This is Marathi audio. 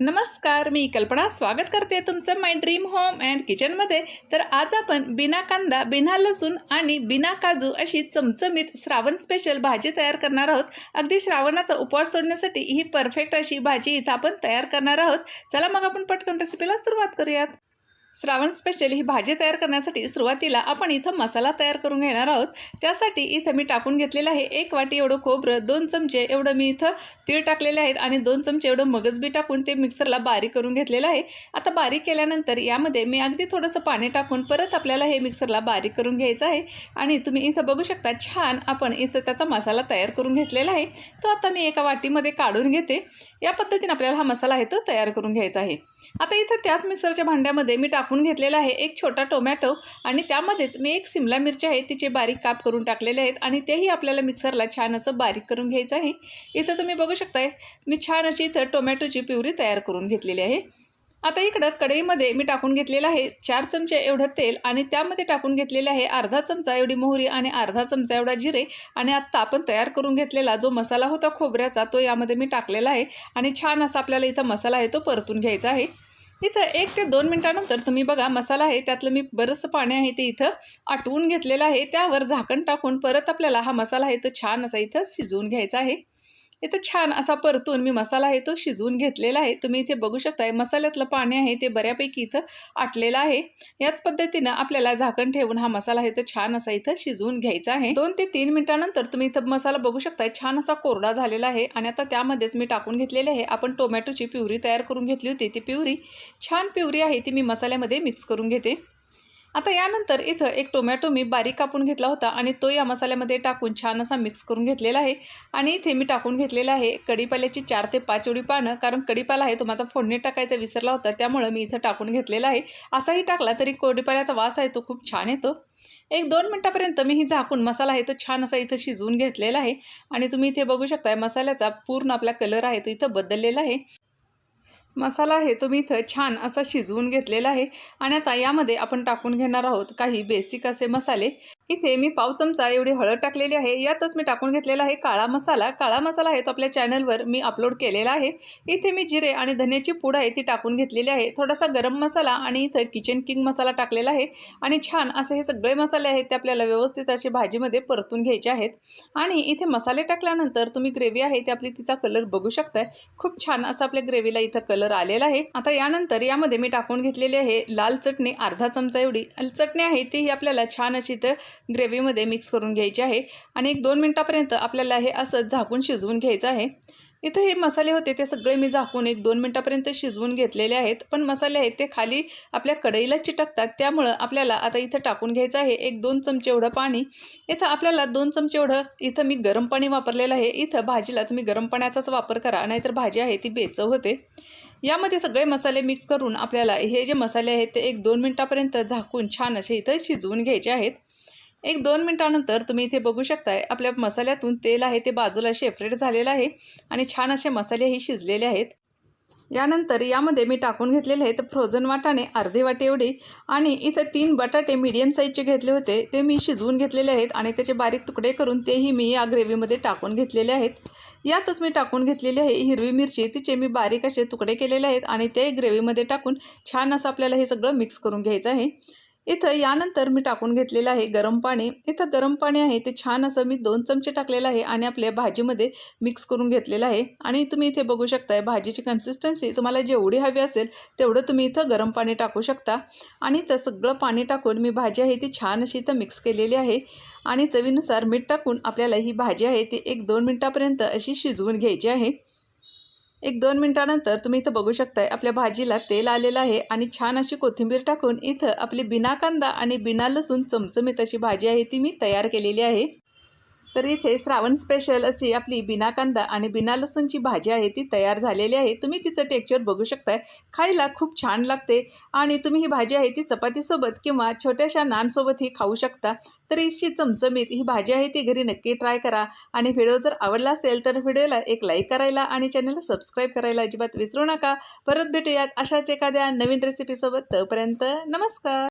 नमस्कार मी कल्पना. स्वागत करते तुमचं माय ड्रीम होम अँड किचनमध्ये तर आज आपण बिना कांदा बिना लसूण आणि बिना काजू अशी चमचमीत श्रावण स्पेशल भाजी तयार करणार आहोत. अगदी श्रावणाचा उपवास सोडण्यासाठी ही परफेक्ट अशी भाजी इथं आपण तयार करणार आहोत. चला मग आपण पटकन रेसिपीला सुरुवात करूयात. श्रावण स्पेशल ही भाजी तयार करण्यासाठी सुरुवातीला आपण इथं मसाला तयार करून घेणार आहोत. त्यासाठी इथं मी टाकून घेतलेलं आहे एक वाटी एवढं खोबरं दोन चमचे एवढं मी इथं तीळ टाकलेले आहेत आणि दोन चमचे एवढं मगजबी टाकून ते मिक्सरला बारीक करून घेतलेलं आहे. आता बारीक केल्यानंतर यामध्ये मी अगदी थोडंसं पाणी टाकून परत आपल्याला हे मिक्सरला बारीक करून घ्यायचं आहे. आणि तुम्ही इथं बघू शकता छान आपण इथं त्याचा मसाला तयार करून घेतलेला आहे. तो आता मी एका वाटीमध्ये काढून घेते. या पद्धतीने आपल्याला हा मसाला आहे तो तयार करून घ्यायचा आहे. आता इथं त्याच मिक्सरच्या भांड्यामध्ये मी टाकून घेतलेला आहे एक छोटा टोमॅटो आणि त्यामध्येच मी एक सिमला मिरची आहे तिचे बारीक काप करून टाकलेले आहेत आणि तेही आपल्याला मिक्सरला छान असं बारीक करून घ्यायचं आहे. इथं तुम्ही बघू शकताय मी छान अशी इथं टोमॅटोची प्युरी तयार करून घेतलेली आहे. आता इकडं कढईमध्ये मी टाकून घेतलेलं आहे चार चमचे एवढं तेल आणि त्यामध्ये टाकून घेतलेलं आहे अर्धा चमचा एवढी मोहरी आणि अर्धा चमचा एवढा जिरे. आणि आत्ता आपण तयार करून घेतलेला जो मसाला होता खोबऱ्याचा तो यामध्ये मी टाकलेला आहे. आणि छान असा आपल्याला इथं मसाला आहे तो परतून घ्यायचा आहे. इथं एक ते दोन मिनटानंतर तुम्ही बघा मसाला आहे त्यातलं मी बरंचसं पाणी आहे ते इथं आटवून घेतलेलं आहे. त्यावर झाकण टाकून परत आपल्याला हा मसाला आहे तो छान असा इथं शिजवून घ्यायचा आहे. इथं छान असा परतून मी मसाला आहे तो शिजवून घेतलेला आहे. तुम्ही इथे बघू शकताय मसाल्यातलं पाणी आहे ते बऱ्यापैकी इथं आटलेलं आहे. याच पद्धतीनं आपल्याला झाकण ठेवून हा मसाला आहे तो छान असा इथं शिजवून घ्यायचा आहे. दोन ते तीन मिनिटानंतर तुम्ही इथं मसाला बघू शकताय छान असा कोरडा झालेला आहे आणि आता त्यामध्येच मी टाकून घेतलेले आहे. आपण टोमॅटोची प्युरी तयार करून घेतली होती. ती प्युरी छान प्युरी आहे ती मी मसाल्यामध्ये मिक्स करून घेते. आता यानंतर इथं एक टोमॅटो मी बारीक कापून घेतला होता आणि तो या मसाल्यामध्ये टाकून छान असा मिक्स करून घेतलेला आहे. आणि इथे मी टाकून घेतलेला आहे कढीपाल्याची चार ते पाच एवढी पानं कारण कढीपाला आहे तो माझा फोडणी टाकायचा विसरला होता त्यामुळं मी इथं टाकून घेतलेला आहे. असाही टाकला तरी कढीपाल्याचा वास आहे तो खूप छान येतो. एक दोन मिनटापर्यंत मी ही झाकून मसाला आहे तो छान असा इथं शिजवून घेतलेला आहे. आणि तुम्ही इथे बघू शकताय मसाल्याचा पूर्ण आपला कलर आहे तो इथं बदललेला आहे. मसाला आहे तो मी इथं छान असा शिजवून घेतलेला आहे. आणि आता यामध्ये आपण टाकून घेणार आहोत काही बेसिक असे मसाले. इथे मी पाव चमचा एवढी हळद टाकलेली आहे. यातच मी टाकून घेतलेला आहे काळा मसाला. काळा मसाला आहे तो आपल्या चॅनलवर मी अपलोड केलेला आहे. इथे मी जिरे आणि धन्याची पूड आहे ती टाकून घेतलेली आहे. थोडासा गरम मसाला आणि इथं किचन किंग मसाला टाकलेला आहे. आणि छान असे हे सगळे मसाले आहेत ते आपल्याला व्यवस्थित असे भाजीमध्ये परतून घ्यायचे आहेत. आणि इथे मसाले टाकल्यानंतर तुम्ही ग्रेव्ही आहे ते आपली तिचा कलर बघू शकताय. खूप छान असं आपल्या ग्रेव्हीला इथं कलर आलेला आहे. आता यानंतर यामध्ये मी टाकून घेतलेली आहे लाल चटणी. अर्धा चमचा एवढी. चटणी आहे तीही आपल्याला छान अशी इथं ग्रेव्हीमध्ये मिक्स करून घ्यायची आहे आणि एक दोन मिनटापर्यंत आपल्याला हे असं झाकून शिजवून घ्यायचं आहे. इथं हे मसाले होते ते सगळे मी झाकून एक दोन मिनटापर्यंत शिजवून घेतलेले आहेत. पण मसाले आहेत ते खाली आपल्या कढईला चिटकतात. त्यामुळं आपल्याला आता इथं टाकून घ्यायचं आहे. एक दोन चमचे एवढं पाणी. इथं आपल्याला दोन चमचे एवढं इथं मी गरम पाणी वापरलेलं आहे. इथं भाजीला तुम्ही गरम पाण्याचाच वापर करा नाहीतर भाजी आहे ती बेचव होते. यामध्ये सगळे मसाले मिक्स करून आपल्याला हे जे मसाले आहेत ते एक दोन मिनटापर्यंत झाकून छान असे इथं शिजवून घ्यायचे आहेत. एक दोन मिनटानंतर तुम्ही इथे बघू शकताय आपल्या मसाल्यातून तेल आहे ते बाजूला शेपरेट झालेलं आहे आणि छान असे मसालेही शिजलेले आहेत. यानंतर यामध्ये मी टाकून घेतलेले आहेत फ्रोझन वाटाणे अर्धे वाटे एवढे आणि इथं तीन बटाटे मीडियम साईजचे घेतले होते ते मी शिजवून घेतलेले आहेत आणि त्याचे बारीक तुकडे करून तेही मी या ग्रेव्हीमध्ये टाकून घेतलेले आहेत. यातच मी टाकून घेतलेली आहे हिरवी मिरची तिचे मी बारीक असे तुकडे केलेले आहेत आणि ते ग्रेव्हीमध्ये टाकून छान असं आपल्याला हे सगळं मिक्स करून घ्यायचं आहे. इथं यानंतर मी टाकून घेतलेलं आहे गरम पाणी. इथं गरम पाणी आहे ते छान असं मी दोन चमचे टाकलेलं आहे आणि आपल्या भाजीमध्ये मिक्स करून घेतलेलं आहे. आणि तुम्ही इथे बघू शकताय भाजीची कन्सिस्टन्सी तुम्हाला जेवढी हवी असेल तेवढं तुम्ही इथं गरम पाणी टाकू शकता. आणि इथं सगळं पाणी टाकून मी भाजी आहे ती छान अशी इथं मिक्स केलेली आहे. आणि चवीनुसार मीठ टाकून आपल्याला ही भाजी आहे ती एक दोन मिनटापर्यंत अशी शिजवून घ्यायची आहे. एक दोन मिनटानंतर तुम्ही इथं बघू शकताय आपल्या भाजीला तेल आलेलं आहे आणि छान अशी कोथिंबीर टाकून इथं आपली बिना कांदा आणि बिना लसूण चमचमीत अशी भाजी आहे ती मी तयार केलेली आहे. तर इथे श्रावण स्पेशल अशी आपली बिना कांदा आणि बिना लसूणची भाजी आहे ती तयार झालेली आहे. तुम्ही तिचं टेक्चर बघू शकताय. खायला खूप छान लागते आणि तुम्ही ही भाजी आहे ती चपातीसोबत किंवा छोट्याशा नानसोबतही खाऊ शकता. तर इशी चमचमीत ही भाजी आहे ती घरी नक्की ट्राय करा. आणि व्हिडिओ जर आवडला असेल तर व्हिडिओला एक लाईक करायला आणि चॅनलला सबस्क्राईब करायला अजिबात विसरू नका. परत भेटूयात अशाच एखाद्या नवीन रेसिपीसोबत तोपर्यंत नमस्कार.